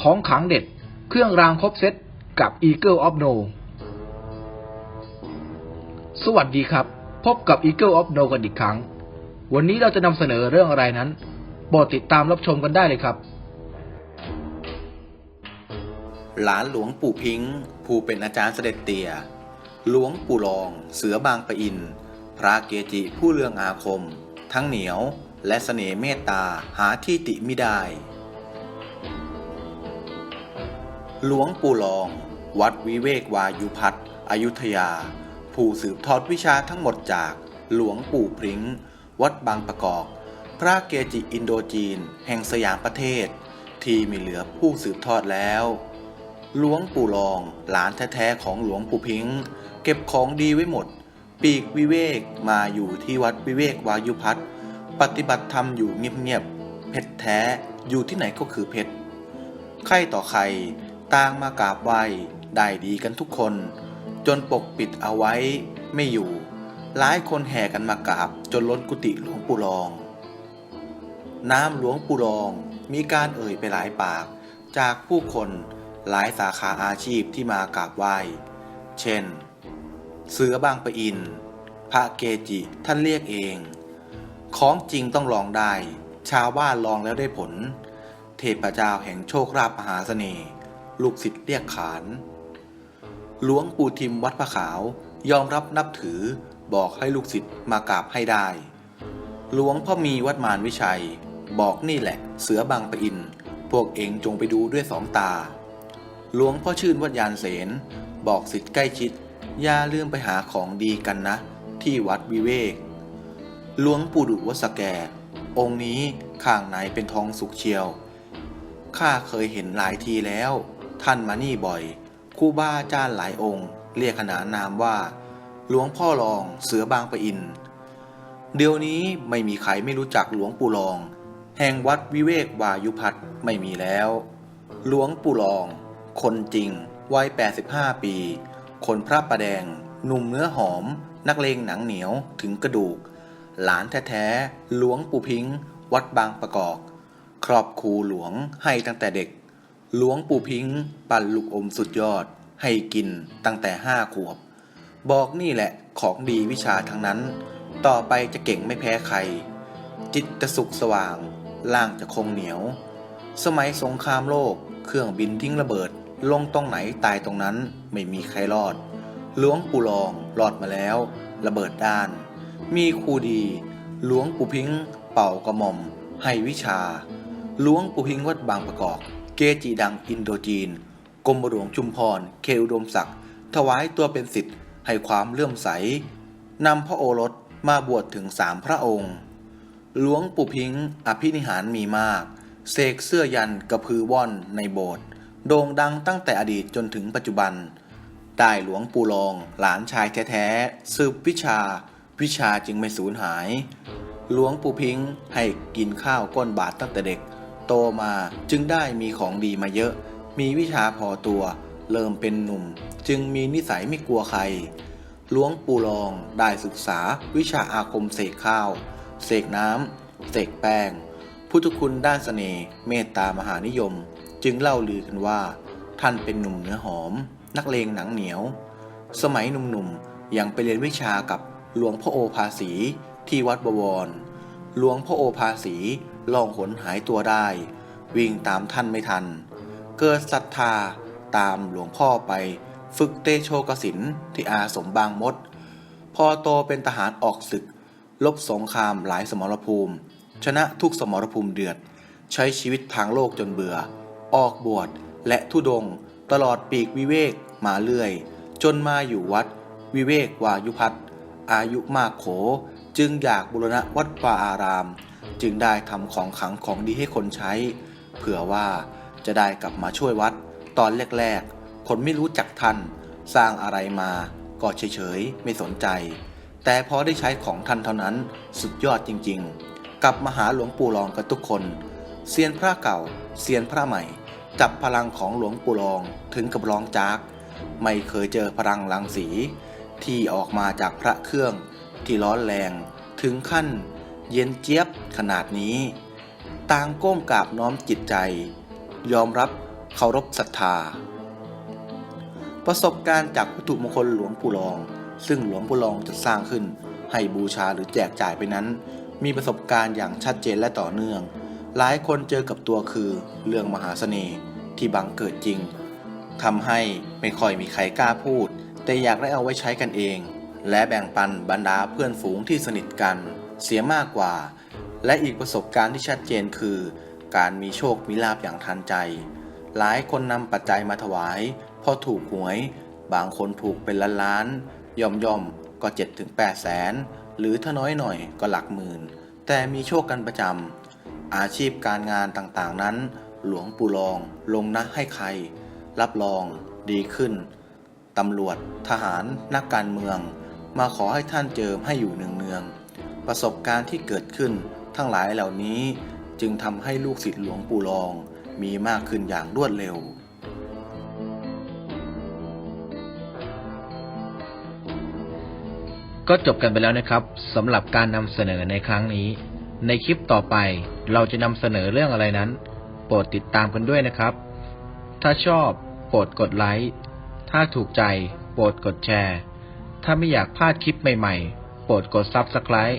ของขังเด็ด เครื่องรางครบเซตกับ Eagle of No สวัสดีครับ พบกับ Eagle of No กันอีกครั้ง วันนี้เราจะนำเสนอเรื่องอะไรนั้นโปรดติดตามรับชมกันได้เลยครับ หลานหลวงปู่พิงค์ผู้เป็นอาจารย์เสด็จเตี่ย หลวงปู่รอง เสือบางปะอิน พระเกจิผู้เรืองอาคม ทั้งเหนียวและเสน่ห์เมตตาหาที่ติมิได้ หลวงปู่รอง วัดวิเวกวายุพัฒน์อยุธยา ผู้สืบทอดวิชาทั้งหมดจากหลวงปู่พริ้ง วัดบางประกอบ พระเกจิอินโดจีน แห่งสยามประเทศ ที่มีเหลือผู้สืบทอดแล้ว หลวงปู่รอง หลานแท้ๆของหลวงปู่พิงค์เก็บของดีไว้หมด ปีกวิเวกมาอยู่ที่วัดวิเวกวายุพัฒน์ปฏิบัติธรรมอยู่เงียบๆเพชรแท้อยู่ที่ไหนก็คือเพชรใครต่อใคร ต่างมากราบไหว้ได้ดีกันทุกคน จนปกปิดเอาไว้ไม่อยู่ หลายคนแห่กันมากราบจนล้นกุฏิหลวงปู่รอง น้ำหลวงปู่รองมีการเอ่ยไปหลายปาก จากผู้คนหลายสาขาอาชีพที่มากราบไหว้ เช่น เสือบางปะอิน พระเกจิท่านเรียกเอง ของจริงต้องลองได้ ชาวบ้านลองแล้วได้ผล เทพเจ้าแห่งโชคราภมหาเสน่ห์ ลูกศิษย์เรียกขาน หลวงปู่ทิมวัดพระขาว ยอมรับนับถือบอกให้ลูกศิษย์มากราบให้ได้ หลวงพ่อมีวัดมารวิชัย บอกนี่แหละ เสือบางปะอิน พวกเองจงไปดูด้วยสองตา หลวงพ่อชื่นวัดยานเสน บอกสิทธิ์ใกล้ชิด อย่าลืมไปหาของดีกันนะ ที่วัดวิเวก หลวงปู่ดุวัสแก องค์นี้ข้างในเป็นทองสุกเชียวข้าเคยเห็นหลายทีแล้ว ท่านมานี่บ่อยครูบาอาจารย์หลายองค์ เรียกขนานนามว่า หลวงพ่อรองเสือบางปะอิน เดี๋ยวนี้ไม่มีใครไม่รู้จักหลวงปู่รอง แห่งวัดวิเวกวายุพัฒน์ไม่มีแล้ว หลวงปู่รอง คนจริง วัย 85 ปี คนพระประแดง หนุ่มเนื้อหอม นักเลงหนังเหนียวถึงกระดูก หลานแท้ๆหลวงปู่พิงค์วัดบางประกอบ ครอบครูหลวงให้ตั้งแต่เด็ก หลวงปู่พิงค์ปั่นลูกอมสุดยอด ให้กินตั้งแต่ห้าขวบ บอกนี่แหละของดีวิชาทั้งนั้น ต่อไปจะเก่งไม่แพ้ใคร จิตจะสุขสว่าง ล่างจะคงเหนียว สมัยสงครามโลก เครื่องบินทิ้งระเบิด ลงตรงไหนตายตรงนั้นไม่มีใครรอด หลวงปู่รองรอดมาแล้ว ระเบิดด้าน มีครูดี หลวงปู่พิงค์เป่ากระหม่อม ให้วิชา หลวงปู่พิงค์วัดบางประกอบ จิดังอินโดจีนกรมหลวงชุมพร เคอุดมศักดิ์ถวายตัวเป็นสิทธิ์ให้ความเลื่อมใสนำพระโอรสมาบวชถึงสามพระองค์ หลวงปู่พิงค์อภินิหารมีมาก เสกเสื้อยันกระพือว่อนในโบสถ์โด่งดังตั้งแต่อดีตจนถึงปัจจุบัน ได้หลวงปู่รองหลานชายแท้ๆสืบวิชา วิชาจึงไม่สูญหาย หลวงปู่พิงค์ให้กินข้าวก้นบาทตั้งแต่เด็ก โตมาจึงได้มีของดีมาเยอะ มีวิชาพอตัว เริ่มเป็นหนุ่ม จึงมีนิสัยไม่กลัวใครหลวงปู่รองได้ศึกษาวิชาอาคมเสกข้าว เสกน้ำเสกแป้ง พุทธคุณด้านเสน่ห์เมตตามหานิยม จึงเล่าลือกันว่า ท่านเป็นหนุ่มเนื้อหอม นักเลงหนังเหนียว สมัยหนุ่มๆยังไปเรียนวิชากับหลวงพ่อโอภาสีที่วัดบวร หลวงพ่อโอภาสี ลองหนหายตัวได้ วิ่งตามท่านไม่ทัน เกิดศรัทธาตามหลวงพ่อไปฝึกเตโชกสินที่อาสมบางมด พอโตเป็นทหารออกศึก ลบสงครามหลายสมรภูมิ ชนะทุกสมรภูมิเดือด ใช้ชีวิตทางโลกจนเบื่อ ออกบวชและทุดง ตลอดปีกวิเวกมาเรื่อย จนมาอยู่วัด วิเวกวายุพัฒน์อายุมากโข จึงอยากบุรณะวัดป่าอาราม จึงได้ทำของขังของดีให้คนใช้ เผื่อว่าจะได้กลับมาช่วยวัด ตอนแรกๆ คนไม่รู้จักท่าน สร้างอะไรมาก็เฉยๆ ไม่สนใจ แต่พอได้ใช้ของท่านเท่านั้นสุดยอดจริงๆ กลับมาหาหลวงปู่รองกันทุกคนเซียนพระเก่าเซียนพระใหม่ จับพลังของหลวงปู่รองถึงกับร้องจากไม่เคยเจอพลังรังสี ที่ออกมาจากพระเครื่อง ที่ร้อนแรง ถึงขั้น เย็นเจี๊ยบขนาดนี้ ต่างก้มกราบน้อมจิตใจ ยอมรับเคารพศรัทธา ประสบการณ์จากวัตถุมงคลหลวงปู่รอง ซึ่งหลวงปู่รองจะสร้างขึ้น ให้บูชาหรือแจกจ่ายไปนั้น มีประสบการณ์อย่างชัดเจนและต่อเนื่อง หลายคนเจอกับตัวคือเรื่องมหาเสน่ห์ที่บังเกิดจริงทำให้ไม่ค่อยมีใครกล้าพูด แต่อยากได้เอาไว้ใช้กันเอง และแบ่งปันบรรดาเพื่อนฝูงที่สนิทกัน เสียมากกว่า และอีกประสบการณ์ที่ชัดเจนคือ การมีโชคมีลาบอย่างทันใจ หลายคนนำปัจจัยมาถวายพอถูกหวย บางคนถูกเป็นล้านล้านๆย่อมย่อมๆก็7จ็ดถึงแปดแสน หรือถ้าน้อยหน่อยก็หลักหมื่น แต่มีโชคกันประจำ อาชีพการงานต่างๆนั้น หลวงปู่รองลงนะให้ใคร รับรองดีขึ้น ตำรวจ ทหาร นักการเมือง มาขอให้ท่านเจิมให้อยู่เนืองๆ ประสบการณ์ที่เกิดขึ้นทั้งหลายเหล่านี้จึงทำให้ลูกศิษย์หลวงปู่รองมีมากขึ้นอย่างรวดเร็ว ก็จบกันไปแล้วนะครับสำหรับการนำเสนอในครั้งนี้ ในคลิปต่อไปเราจะนำเสนอเรื่องอะไรนั้น โปรดติดตามกันด้วยนะครับ ถ้าชอบโปรดกดไลค์ถ้าถูกใจโปรดกดแชร์ ถ้าไม่อยากพลาดคลิปใหม่ๆ โปรดกด Subscribe